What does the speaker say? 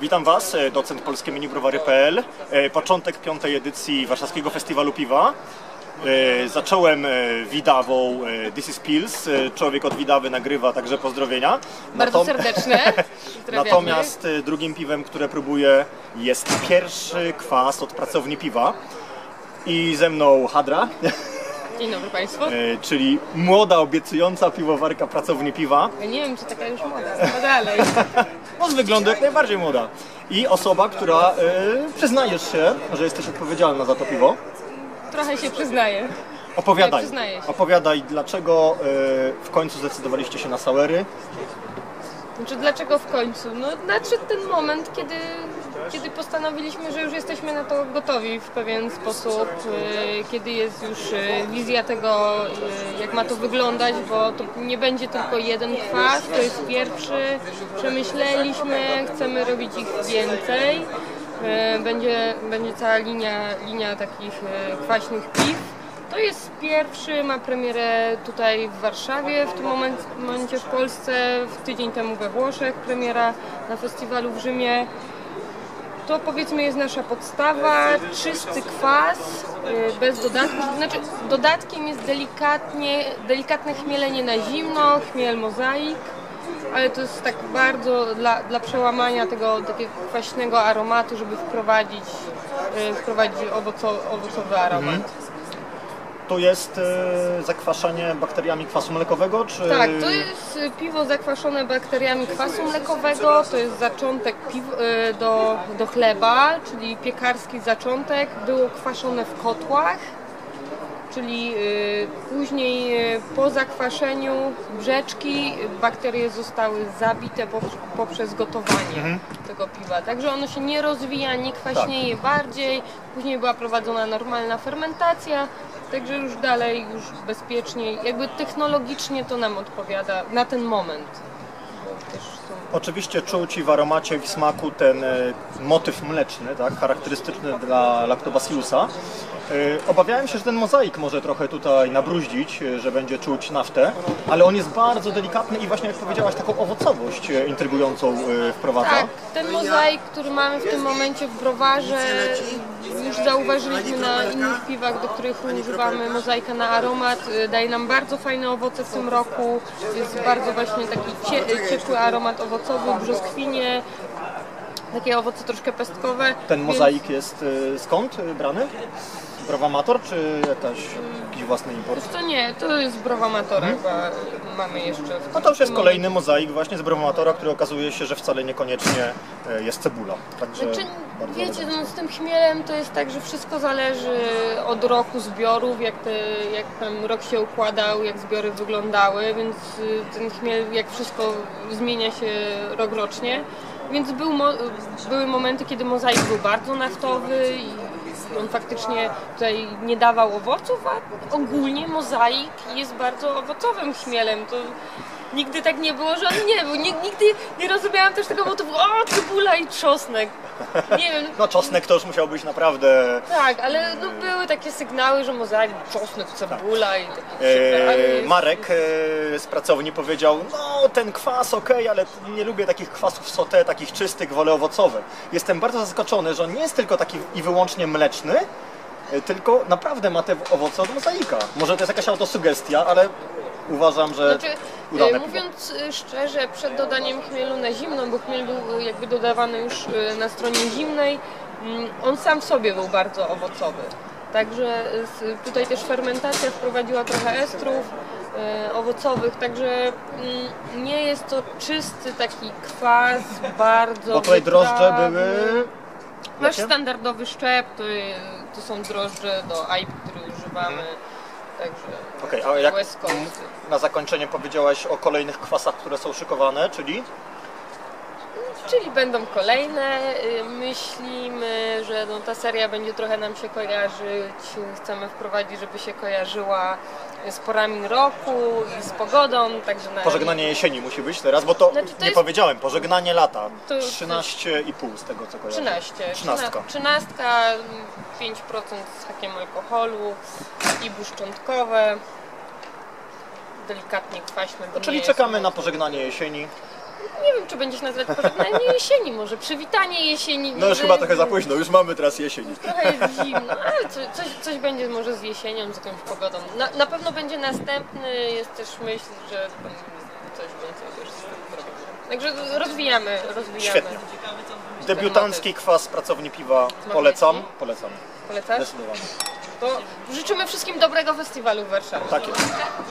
Witam Was, e, docent polskie minibrowary.pl. E, Początek piątej edycji Warszawskiego Festiwalu Piwa. E, Zacząłem Widawą This is Pills. Człowiek od Widawy nagrywa, także pozdrowienia. Bardzo Natom- serdeczne. Pozdrawiamy. Natomiast drugim piwem, które próbuję jest pierwszy kwas od pracowni piwa. I ze mną Hadra, Dzień dobry Państwu. e, czyli młoda, obiecująca piwowarka pracowni piwa. Ja nie wiem, czy taka już moda. No dalej. On z wyglądu jak najbardziej młoda. I osoba, która e, przyznajesz się, że jesteś odpowiedzialna za to piwo. Trochę się przyznaję. Opowiadaj. Nie, przyznaję się. Opowiadaj, dlaczego e, w końcu zdecydowaliście się na Sauery. Znaczy, dlaczego w końcu? No, nadszedł ten moment, kiedy, kiedy postanowiliśmy, że już jesteśmy na to gotowi w pewien sposób, e, kiedy jest już e, wizja tego, e, jak ma to wyglądać, bo to nie będzie tylko jeden kwas, to jest pierwszy, przemyśleliśmy, chcemy robić ich więcej. Będzie, będzie cała linia, linia takich kwaśnych piw. To jest pierwszy, ma premierę tutaj w Warszawie, w tym momencie w Polsce, w tydzień temu we Włoszech, premiera na festiwalu w Rzymie. To powiedzmy jest nasza podstawa, czysty kwas, y, bez dodatków. Znaczy dodatkiem jest delikatnie, delikatne chmielenie na zimno, chmiel mozaik, ale to jest tak bardzo dla, dla przełamania tego takiego kwaśnego aromatu, żeby wprowadzić, y, wprowadzić owoco, owocowy aromat. To jest e, zakwaszenie bakteriami kwasu mlekowego, czy... Tak, to jest y, piwo zakwaszone bakteriami kwasu mlekowego, to jest zaczątek piw, y, do, do chleba, czyli piekarski zaczątek, było kwaszone w kotłach, czyli y, później po zakwaszeniu brzeczki bakterie zostały zabite pop- poprzez gotowanie tego piwa. Także ono się nie rozwija, nie kwaśnieje bardziej, później była prowadzona normalna fermentacja, także już dalej, już bezpieczniej, jakby technologicznie to nam odpowiada na ten moment. Bo też Oczywiście czuć i w aromacie w smaku ten e, motyw mleczny, tak, charakterystyczny dla lactobacillusa. E, Obawiałem się, że ten mozaik może trochę tutaj nabruździć, e, że będzie czuć naftę, ale on jest bardzo delikatny i właśnie jak powiedziałaś, taką owocowość intrygującą wprowadza. Tak, ten mozaik, który mamy w tym momencie w browarze, już zauważyliśmy na innych piwach, do których używamy mozaika na aromat, daje nam bardzo fajne owoce w tym roku, jest bardzo właśnie taki cie, ciepły aromat owocowy, brzoskwinie, takie owoce troszkę pestkowe. Ten więc- mozaik jest e, skąd e, brany? Browamator czy jakaś, jakiś własny import? To nie, to jest browamatora chyba mamy jeszcze. w. No to już jest kolejny mozaik właśnie z browamatora, który okazuje się, że wcale niekoniecznie e, jest cebula. Także Znaczy, wiecie, no, z tym chmielem to jest tak, że wszystko zależy od roku zbiorów, jak, te, jak tam rok się układał, jak zbiory wyglądały, więc y, ten chmiel, jak wszystko zmienia się rok rocznie. Więc był mo- były momenty, kiedy mozaik był bardzo naftowy i on faktycznie tutaj nie dawał owoców, a ogólnie mozaik jest bardzo owocowym chmielem. To nigdy tak nie było, że on nie był. Nig- Nigdy nie rozumiałam też tego motywu, o cebula i trzosnek. Nie wiem, No czosnek to już musiał być naprawdę tak, ale no, były takie sygnały, że mozaik, czosnek, cebula i takie ale E, jest- Marek e, z pracowni powiedział, no ten kwas okej, ale nie lubię takich kwasów sauté, takich czystych, wolę owocowe. Jestem bardzo zaskoczony, że on nie jest tylko taki i wyłącznie mleczny, e, tylko naprawdę ma te owoce od mozaika. Może to jest jakaś autosugestia, ale uważam, że Znaczy, udane e, piwo. mówiąc e, szczerze, przed dodaniem chmielu na zimno, bo chmiel był e, jakby dodawany już na stronie zimnej, mm, on sam w sobie był bardzo owocowy. Także tutaj też fermentacja wprowadziła trochę estrów owocowych, także mm, nie jest to czysty taki kwas, bardzo Bo tutaj drożdże były... Nasz standardowy szczep to, to są drożdże do IPA, które używamy. Także Okej, a jak na zakończenie powiedziałaś o kolejnych kwasach, które są szykowane, czyli? Czyli będą kolejne. y, Myślimy, że no, ta seria będzie trochę nam się kojarzyć. Chcemy wprowadzić, żeby się kojarzyła z porami roku i z pogodą. Także na Pożegnanie jesieni musi być teraz, bo to, Znaczy, to nie jest- powiedziałem, pożegnanie lata. To- 13,5 z tego co kojarzę. 13. Trzynastka. Trzynastka, 5% z hakiem alkoholu i szczątkowe. Delikatnie kwaśne. bo Czyli czekamy na pożegnanie jesieni. Nie wiem czy będzie się nazywać pożegnanie jesieni może, przywitanie jesieni. No już chyba trochę za późno, już mamy teraz jesień. Trochę jest zimno, ale co, coś, coś będzie może z jesienią, z jakąś pogodą. Na, na pewno będzie następny, jest też myśl, że coś więcej też z tym zrobimy. Także rozwijamy, rozwijamy. Świetnie. Debiutancki kwas pracowni piwa polecam. Polecam, Polecasz? zdecydowanie. To życzymy wszystkim dobrego festiwalu w Warszawie. Tak jest.